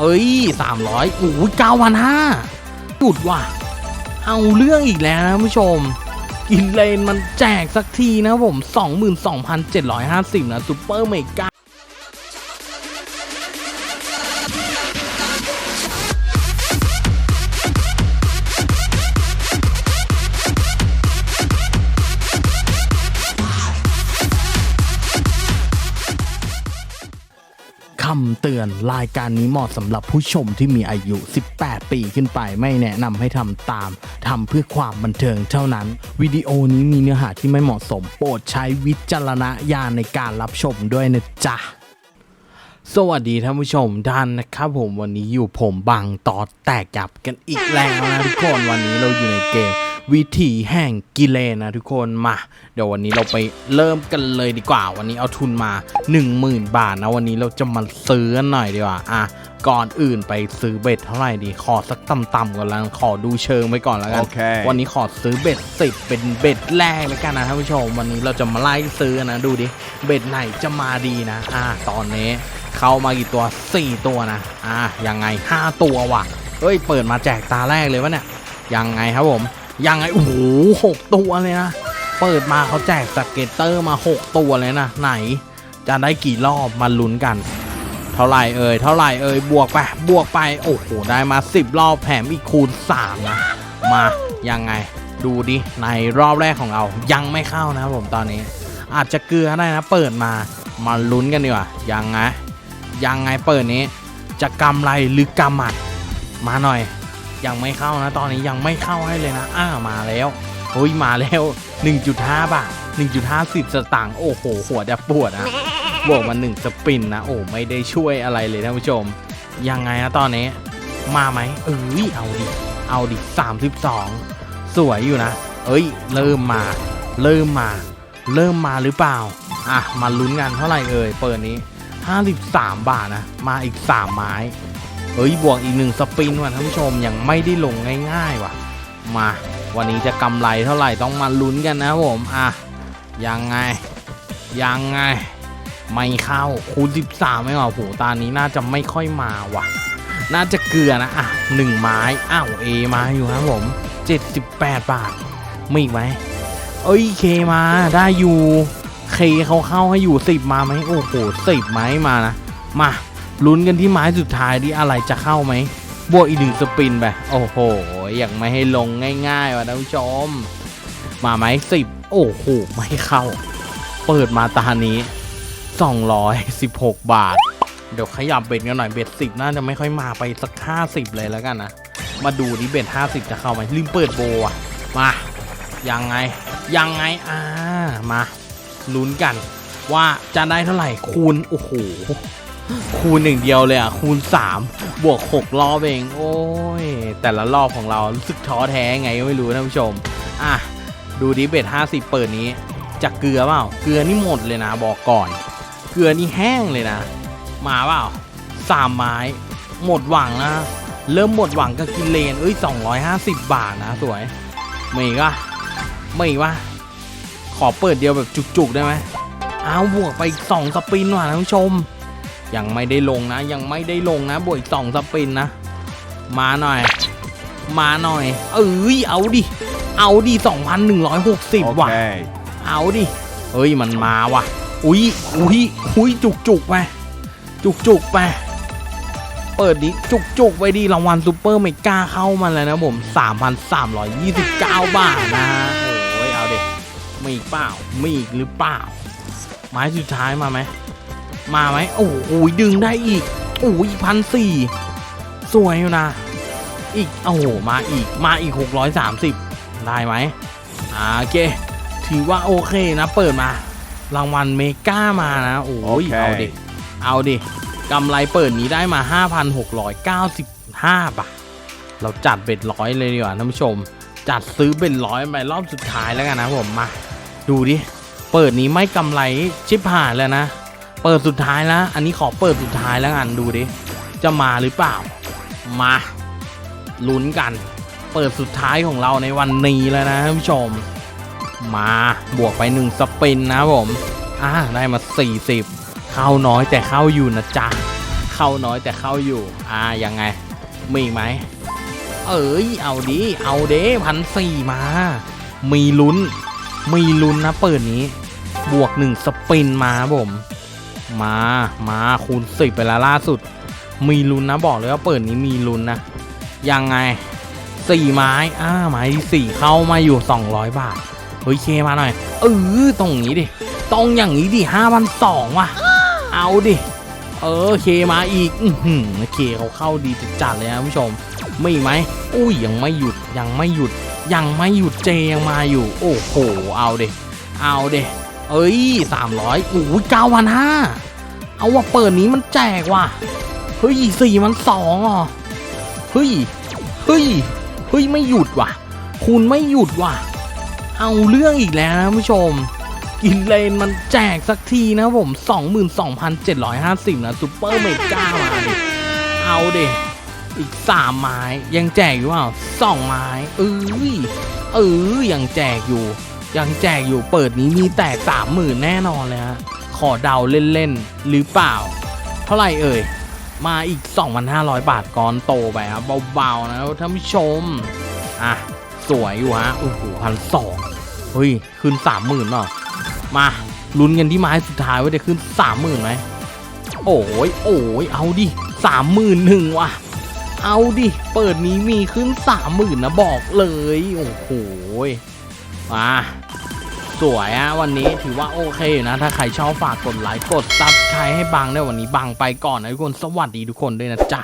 เอ้ยสามร้อยโอ้ยเก้าพันห้าจุดว่ะ เอาเรื่องอีกแล้วนะผู้ชม กินเลนมันแจกสักทีนะผม 22,750 นะซูเปอร์เมกา คำเตือนรายการนี้เหมาะสำหรับผู้ชมที่มีอายุ 18 ปีขึ้นไป ไม่แนะนำให้ทำตามทำเพื่อความบันเทิงเท่านั้น วิดีโอนี้มีเนื้อหาที่ไม่เหมาะสม โปรดใช้วิจารณญาณในการรับชมด้วยนะจ๊ะ สวัสดีท่านผู้ชมท่านนะครับผมวันนี้อยู่ผมบังตอดแตกยับกันอีกแล้วนะทุกคนวันนี้เราอยู่ในเกม วิถีแห่งกิเลนนะทุกคนมา เดี๋ยววันนี้เราไปเริ่มกันเลยดีกว่า วันนี้เอาทุนมา 10,000 บาทนะวันนี้เราจะมาซื้อกันหน่อยดีกว่าอะก่อนอื่นไปซื้อเบ็ดเท่าไหร่ดี ขอสักต่ำๆก่อนแล้วขอดูเชิงไปก่อนแล้วกันโอเควันนี้ขอซื้อเบ็ดสิบเป็นเบ็ดแรกแล้วกันนะท่านผู้ชม วันนี้เราจะมาไล่ซื้อนะดูดิ เบ็ดไหนจะมาดีนะ อ่า ตอนนี้เข้ามากี่ตัว 4 ตัวนะ อ่า ยังไง 5 ตัวว่ะ เฮ้ย เปิดมาแจกตาแรกเลยวะเนี่ย ยังไงครับผม ยังไงโอ้โหหกตัวเลยนะ เปิดมาเขาแจกสเก็ตเตอร์มา6ตัวเลยนะ ไหน จะได้กี่รอบมาลุ้นกัน เท่าไหร่เอ่ยเท่าไหร่เอ่ยบวกไปบวกไปโอ้โหได้มา 10 รอบแถมอีกคูณ3นะมายังไงดูดิในรอบแรกของเรายังไม่เข้านะครับผมตอนนี้ อาจจะเกลือได้นะ เปิดมามาลุ้นกันดีกว่ายังไงยังไงเปิดนี้ จะกำไรหรือกำหมัดมาหน่อย ยังไม่เข้านะ ตอนนี้ยังไม่เข้าให้เลยนะอ้ามาแล้วโอ้ยมาแล้ว 1.5 บาท 1.50 สตางค์โอ้โหหัวจะปวดนะบวกมา1สปินนะโอ้ไม่ได้ช่วยอะไรเลยท่านผู้ชม ยังไงนะตอนนี้ มาไหมเอ้ยเอาดิเอาดิ32 สวยอยู่นะ เอ้ย เริ่มมา เริ่มมา เริ่มมาหรือเปล่าอะมาลุ้นกันเท่าไหร่เอ่ยเปิดนี้ 53 บาทนะ มาอีก 3 ไม้ เฮ้ยบวกอีกหนึ่งสปินว่ะท่านผู้ชมยังไม่ได้ลงง่ายๆว่ะ มา วันนี้จะกำไรเท่าไหร่ต้องมาลุ้นกันนะผมอะยังไง ยังไง ไม่เข้าคูณ13 ไม่หรอโหตานี้น่าจะไม่ค่อยมาว่ะ น่าจะเกลือนะอะหนึ่งไม้อ้าวเอมาอยู่ครับผม 78 บาทมีอีกไหมเอ้ยเคมาได้อยู่เคเขาเข้าให้อยู่10มาไหมโอ้โหสิบไม้มานะ มา ลุ้นกันที่ไม้สุดท้ายดิอะไรจะเข้าไหมบวกอีกหนึ่งสปินไป โอ้โหยังไม่ให้ลงง่ายๆ ว่ะท่านผู้ชม มาไหมสิบโอ้โห ไม่เข้า เปิดมาตานี้ 216 บาท เดี๋ยวขยับเบ็ดกันหน่อย เบ็ดสิบน่าจะไม่ค่อยมาไปสักห้าสิบเลยแล้วกันนะ มาดูดิเบ็ดห้าสิบจะเข้าไหมลืมเปิดโบอะมา ยังไง ยังไง อ่า มา ลุ้นกัน ว่าจะได้เท่าไหร่คูณ โอ้โห คูณหนึ่งเดียวเลยอะ คูณ 3 บวก 6 รอบเอง โอ้ย แต่ละรอบของเรารู้สึกท้อแท้ไงก็ไม่รู้ท่านผู้ชม อะ ดูดิเบ็ด50 เปิดนี้จะเกลือเปล่า เกลือนี่หมดเลยนะบอกก่อน เกลือนี่แห้งเลยนะ มาเปล่าสามไม้ หมดหวังนะ เริ่มหมดหวังกับกินเลนเอ้ย 250 บาทนะสวย ไม่กวะไม่อีกวะขอเปิดเดียวแบบจุกๆได้ไหมเอาบวกไปอีกสองสปินว่ะท่านผู้ชม ยังไม่ได้ลงนะ ยังไม่ได้ลงนะบวกอีกสองสปินนะ มาหน่อย มาหน่อย เอ้ยเอาดิ เอาดิ2,160 ว่ะ Okay. เอาดิเฮ้ยมันมาว่ะ อุ้ยอุ้ยอุ้ยจุกจุกไปจุกจุกไปเปิดดิจุกจุกไปดิรางวัลซูเปอร์เมกาเข้ามาแล้วนะผม 3,329 บาทนะฮะโอ้ยเอาเด็กมีอีกเปล่ามีอีกหรือเปล่า ไม้สุดท้ายมาไหม มาไหมโอ้โหดึงได้อีกโอ้ยพันสี่สวยอยู่นะ อีกโอ้โหมาอีกมาอีก 630 ได้ไหมอ่าโอเค ถือว่าโอเคนะ เปิดมา รางวัลเมกามานะโอ้ยโอเคเอาดิเอาดิกำไรเปิดนี้ได้มา 5,695 บาท เราจัดเบ็ดร้อยเลยดีกว่าท่านผู้ชม จัดซื้อเบ็ดร้อยไปรอบสุดท้ายแล้วกันนะผมมา ดูดิ เปิดนี้ไม่กำไรชิบหายแล้วนะ เปิดสุดท้ายแล้ว อันนี้ขอเปิดสุดท้ายแล้วกันดูดิ จะมาหรือเปล่า มาลุ้นกัน เปิดสุดท้ายของเราในวันนี้แล้วนะท่านผู้ชม มาบวกไป1สปินนะผมอ่าได้มา 40 เข้าน้อยแต่เข้าอยู่นะจ๊ะเข้าเข้าน้อยแต่เข้าอยู่ อ่ายังไง มีไหม เอ้ย เอาดิ เอาเด้พันสี่มา มีลุ้น มีลุ้นนะเปิดนี้ บวกหนึ่งสปินมาผม มามาคูณสิบไปแล้วล่าสุด มีลุ้นนะบอกเลยว่าเปิดนี้มีลุ้นนะ ยังไงสี่ไม้อ่าไม้ที่สี่เข้ามาอยู่ 200 บาท เฮ้ยเคมาหน่อย เออตรงนี้ดิตรงอย่างนี้ดิห้าพันสองว่ะ เอาดิ เออเคมาอีก อือหือเคเขาเข้าดีจัดเลยนะผู้ชม ไม่ไหม อุ้ยยังไม่หยุดยังไม่หยุด ยังไม่หยุดเจยังมาอยู่ โอ้โห เอาเดเอาเด เอ้ยสามร้อยโอ้ยเก้าพันห้าเอาว่าเปิดนี้มันแจกว่ะ เฮ้ยสี่มันสองอะเฮ้ย เฮ้ย เฮ้ยไม่หยุดว่ะ คุณไม่หยุดว่ะ เอาเรื่องอีกแล้วนะผู้ชม กินเลนมันแจกสักทีนะผม 22,750 นะซูเปอร์เมก้ามาดิเอาเดอีก 3 ไม้ ยังแจกอยู่เปล่าสองไม้ เอ้ย เออยังแจกอยู่ ยังแจกอยู่เปิดนี้มีแตก30,000แน่นอนเลยฮะขอเดาเล่นๆหรือเปล่า เท่าไหร่เอ่ย มาอีก 2,500 บาทก่อนโตไปครับเบาๆนะท่านผู้ชม อะ สวยอยู่ฮะโอ้โหพันสองเฮ้ย ขึ้น30,000เนาะมาลุ้นกันที่ไม้สุดท้ายว่าจะขึ้นสามหมื่นไหมโอ้ยโอ้ยเอาดิสามหมื่นหนึ่งว่ะ เอาดิ เปิดนี้มีขึ้นสามหมื่นนะบอกเลย โอ้โห่าสวยอะวันนี้ถือว่าโอเคอยู่นะ ถ้าใครชอบฝากกดไลค์กดซับใครให้บังได้วยวันนี้บังไปก่อนนะทุกคนสวัสดีทุกคนด้วยนะจ๊ะ